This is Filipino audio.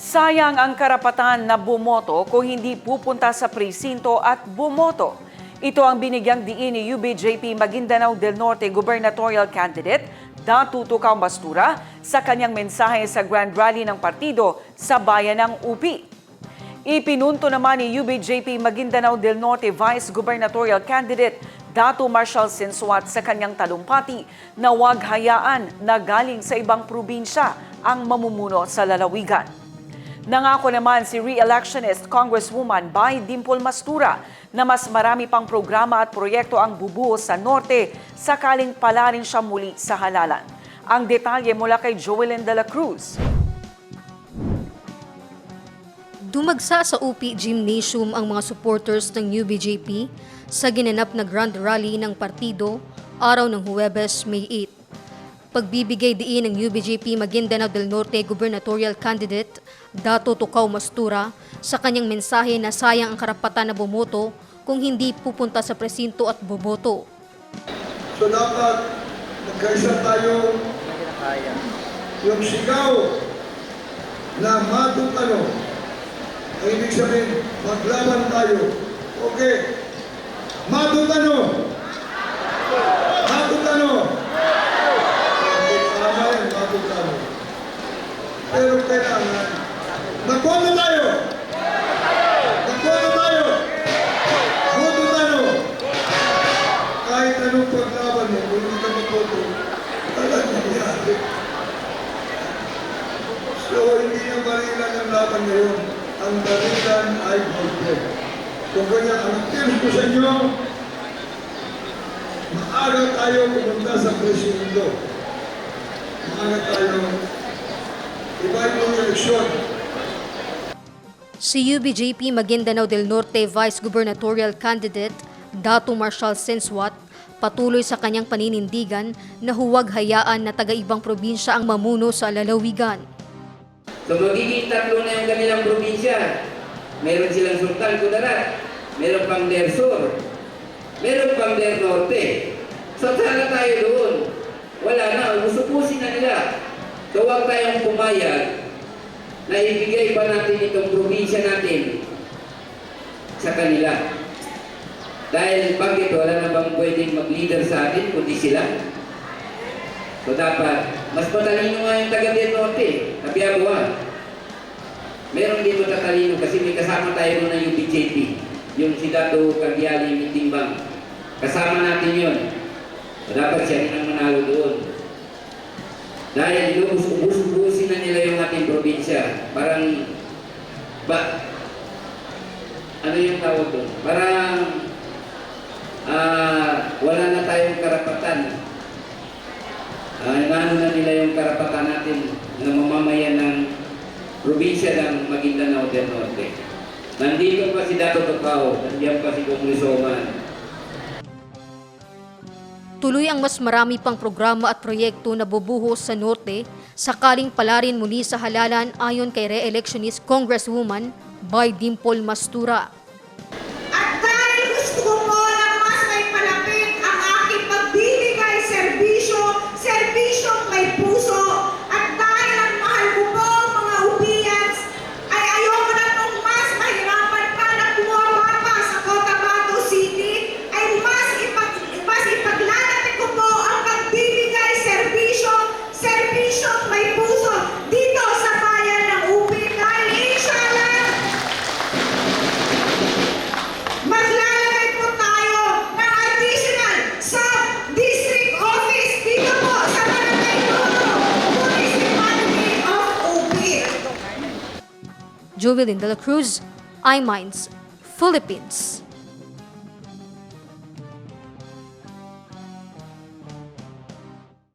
Sayang ang karapatan na bumoto kung hindi pupunta sa presinto at bumoto. Ito ang binigyang diin ni UBJP Maguindanao del Norte gubernatorial candidate Datu Tukaw Mastura sa kanyang mensahe sa Grand Rally ng partido sa bayan ng UPI. Ipinunto naman ni UBJP Maguindanao del Norte Vice Gubernatorial Candidate Datu Marshal Sinsuat sa kanyang talumpati na huwag hayaan na galing sa ibang probinsya ang mamumuno sa lalawigan. Nangako naman si re-electionist Congresswoman Bay Dimpol Mastura na mas marami pang programa at proyekto ang bubuo sa Norte sakaling pala rin siya muli sa halalan. Ang detalye mula kay Joelyn de la Cruz. Dumagsa sa UP Gymnasium ang mga supporters ng UBJP sa ginanap na Grand Rally ng partido araw ng Huwebes, May 8. Pagbibigay diin ng UBJP Maguindanao del Norte gubernatorial candidate Dato Tukaw Mastura sa kanyang mensahe na sayang ang karapatan na bumoto kung hindi pupunta sa presinto at boboto. So dapat magkaisa tayo yung sigaw na matutano. Ang ibig sabihin, maglaban tayo. Okay. Matutano. Pero kailangan, magkwano tayo. Magkwano tayo. Matutano kahit anong paglaban mo, kung hindi ka mapoto, talagang nangyari. So, hindi na barilan ang laban ngayon. Ang barilan ay volunteer. Kung kanya, ang tips ko sa inyo, maaga tayo pumunta sa presidento. Maaga tayo, iba yung eleksyon. Si UBJP Maguindanao del Norte Vice Gubernatorial Candidate Dato Marshal Senswat patuloy sa kanyang paninindigan na huwag hayaan na taga-ibang probinsya ang mamuno sa lalawigan. So magiging tatlo na yung kanilang probinsya. Meron silang Sultan Kudarat, meron pang Der Sur, meron pang Der Norte. So sana tayo doon. Wala na, usupusin na nila. So huwag tayong pumayag na ibigay pa natin itong probinsya natin sa kanila. Dahil bakit wala na bang pwedeng mag-leader sa atin kundi sila? So dapat, mas matalino nga yung taga del Norte, Kapiabuan. Meron din matatalino kasi may kasama tayo nun ng UPJP, yung si Dato Cagliali Mitimbang. Kasama natin yun. So dapat siya rin ang manalo doon. Dahil inubus-ubus-ubusin na nila yung ating probinsya. Parang, ba, ano yung tawag doon? Parang, ah, wala na tayong karapatan uh, inaano na nila yung karapatan natin na mamamayan ng probinsya ng Maguindanao del Norte. Nandito pa si Dato Tocao, nandiyan pa si Congresswoman. Tuloy ang mas marami pang programa at proyekto na bubuhos sa Norte sakaling palarin muli sa halalan ayon kay re-electionist Congresswoman Bay Dimpol Mastura. Jovelyn De La Cruz, iMinds, Philippines.